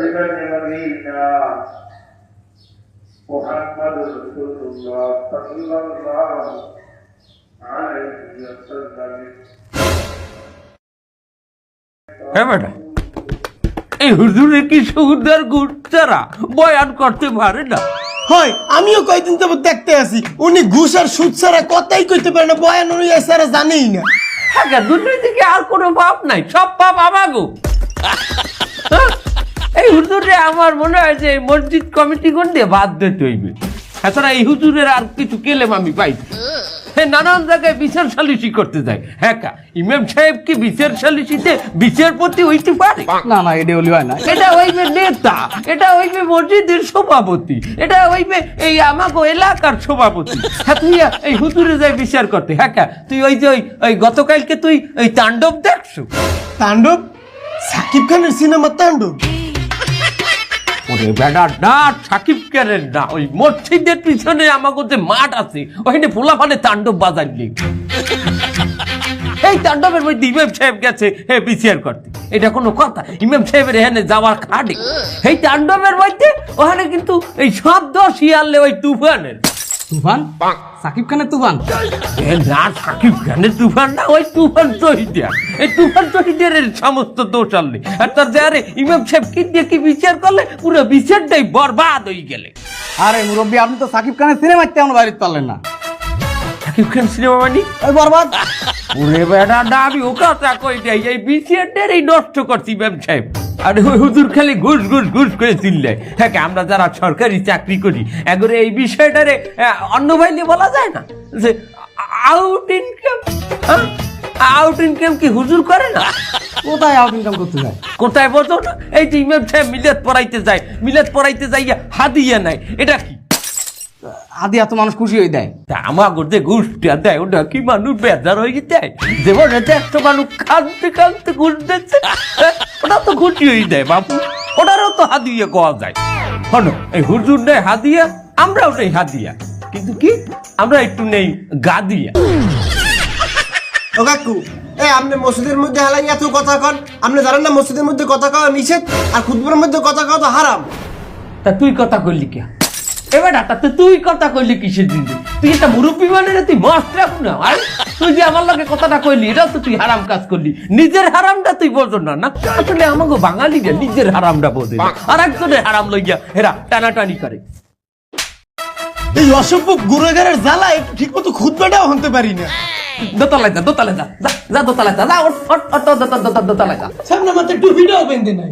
حبيبا نبينا محمد رسول الله صلى الله عليه وسلم হ্যাঁ বেটা এই হুজুরে কি সুদার গুড়চারা বয়ান করতে পারে না হয় আমিও কয়দিন তো দেখতে আছি উনি ঘুষ আর সুদ ছাড়া কথাই কইতে পারে না বয়ান উনি ছাড়া জানেই না হ্যাঁ দুর্নীতিকে আর কোনো পাপ নাই সব পাপ আমাগো হ্যাঁ? এই হুজুরে আমার মনে হয় যে মসজিদ কমিটি কোন দিয়ে বাদ দিতে হইবে। এছাড়া এই হুজুরের আর কিছু কেলেম আমি পাই নানান জায়গায় বিচার সালিসি করতে যায়। হ্যাঁ কা ইমাম সাহেব কি বিচার সালিসিতে বিচারপতি হইতে পারে? না না এটা হলি হয় না। এটা হইবে নেতা এটা হইবে মসজিদের সভাপতি এটা হইবে এই আমাকে এলাকার সভাপতি। হ্যাঁ তুই এই হুতুরে যাই বিচার করতে হ্যাঁ কা? তুই ওই যে ওই ওই গতকালকে তুই ওই তাণ্ডব দেখছ? তাণ্ডব? সাকিব খানের সিনেমা তাণ্ডব? ওরে না, সাকিব না, ওই মসজিদের পিছনে মাঠ আছে ওখানে ফুলাফানে তাণ্ডব বাজাইলি। এই তাণ্ডবের মধ্যে ইমাম সাহেব গেছে, হে, বিচার করতে। এটা কোনো কথা, ইমাম সাহেবের এখানে যাওয়ার খাটে। এই তাণ্ডবের মধ্যে ওখানে কিন্তু এই শব্দ শিয়ালে ওই তুফানের তুফান? সাকিব খানের তুফান? না সাকিব খানের তুফান না ওই তুফান শহীদিয়া। এই তুফান শহীদের এর সমস্ত দোষ আনলে আর তার যে আরে ইমাম সাহেব কি দিয়ে কি বিচার করলে পুরো বিচারটাই বরবাদ হয়ে গেলে। আরে মুরব্বী আপনি তো সাকিব খানের সিনেমা তেমন বাইরে পারলেন না। সাকিব খান সিনেমা মানি? ওই বরবাদ। ওরে বেটা না আমি ও কথা কই যাই এই বিচারটার এই নষ্ট করছি ইমাম সাহেব। আর ওই হুজুর খালি ঘুষ ঘুষ ঘুষ করে চিনলে হ্যাঁ আমরা যারা সরকারি চাকরি করি একবারে এই বিষয়টারে রে অন্য ভাইলে বলা যায় না? যে আউট ইনকাম আউট ইনকাম কি হুজুর করে না? কোথায় আউট ইনকাম করতে যায়? কোথায় বলতো না? এই যে ইমাম সাহেব মিলাদ পড়াইতে যায় মিলাদ পড়াইতে যাইয়া হাদিয়া নাই এটা কি? আদি এত মানুষ খুশি হয়ে দেয়। তা আমার ঘুষটা দেয় ওটা কি মানুষ বেজার হয়ে একটা মানুষ কাঁদতে কাঁদতে ঘুষ দিচ্ছে ওটা তো খুশি হয়ে দেয় বাবু ওটারও তো হাদিয়া কোয়া যায়। শোনো এই হুজুর নেই হাদিয়া আমরাও নেই হাদিয়া। কিন্তু কি? আমরা একটু নেই গাদিয়া। ও কাকু এ আপনি মসজিদের মধ্যে হালাই এত কথা কন আপনি জানেন না মসজিদের মধ্যে কথা কওয়া নিষেধ? আর খুদবার মধ্যে কথা কওয়া তো হারাম। তা তুই কথা কইলি কে? এবার তাতে তুই কথা কইলি কিসের দিন তুই একটা মুরব্বী মানে তুই মস্ত রাখ না আর? তুই যে আমার লগে কথাটা কইলি এটাও তো তুই হারাম কাজ করলি। নিজের হারামটা তুই বোঝো না না? আসলে আমাকে বাঙালিরা নিজের হারামটা বোঝে। আর একজনের হারাম লইয়া হেরা টানাটানি করে। এই অসভ্য গুড়াগারের জ্বালা একটু ঠিক মতো খুদবাটাও হতে পারি না। দোতলায় যা দোতলায় যা যা, দোতলায় যা যা ওঠ, দোতলায় যা। সামনে একটু ভিডিও বেঁধে নাই।